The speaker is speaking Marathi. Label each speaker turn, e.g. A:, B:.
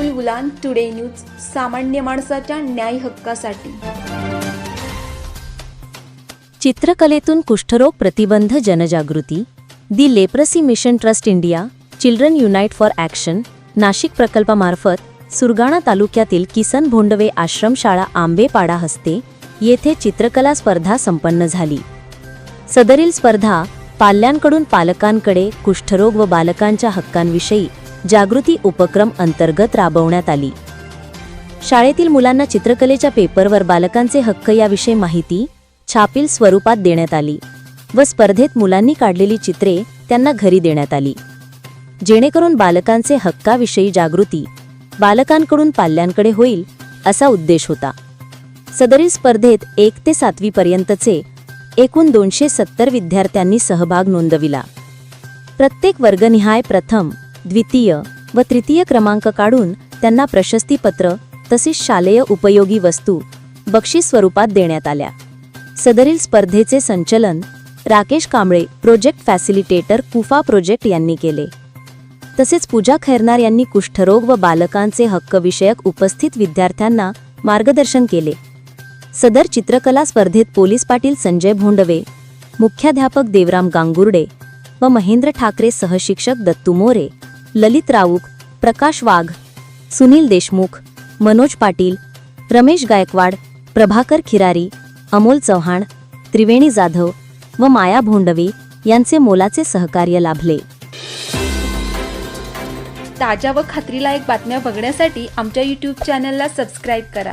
A: राहुल गुलान टुडे न्यूज सामान्य माणसाच्या न्याय हक्कासाठी.
B: चित्रकलेतून कुष्ठरोग प्रतिबंध जनजागृती the leprosy mission trust India children unite for action Nashik प्रकल्पामार्फत Surgana तालुक्यातील किसन भोंडवे आश्रमशाळा आंबेपाडा हस्ते येथे चित्रकला स्पर्धा संपन्न झाली. सदरील स्पर्धा पाल्यांकडून पालकांकडे कुष्ठरोग व बालकांच्या हक्कांविषयी जागृती उपक्रम अंतर्गत राबवण्यात आली. शाळेतील मुलांना चित्रकलेच्या पेपरवर बालकांचे हक्क याविषयी माहिती छापील स्वरूपात देण्यात आली व स्पर्धेत मुलांनी काढलेली चित्रे त्यांना घरी देण्यात आली. जेणेकरून बालकांचे हक्काविषयी जागृती बालकांकडून पाल्यांकडे होईल असा उद्देश होता. सदरील स्पर्धेत एक ते सातवीपर्यंतचे एकूण दोनशे सत्तर विद्यार्थ्यांनी सहभाग नोंदविला. प्रत्येक वर्गनिहाय प्रथम द्वितीय व तृतीय क्रमांक काढून त्यांना प्रशस्तीपत्र तसेच शालेय उपयोगी वस्तू बक्षीस स्वरूपात देण्यात आल्या. सदरील स्पर्धेचे संचलन Rakesh Kamble project facilitator कुफा project यांनी केले. तसेच पूजा खैरनार यांनी कुष्ठरोग व बालकांचे हक्कविषयक उपस्थित विद्यार्थ्यांना मार्गदर्शन केले. सदर चित्रकला स्पर्धेत पोलीस पाटील संजय भोंडवे मुख्याध्यापक देवराम गांगुर्डे व महेंद्र ठाकरे सहशिक्षक दत्तू मोरे ललित राऊक प्रकाश वाघ सुनील देशमुख मनोज पाटील रमेश गायकवाड प्रभाकर खिरारी अमोल चव्हाण त्रिवेणी जाधव व माया भोंडवे यांचे मोलाचे सहकार्य लाभले.
A: ताज्या व खात्रीलायक बातम्या बघण्यासाठी आमच्या यूट्यूब चॅनलला सबस्क्राईब करा.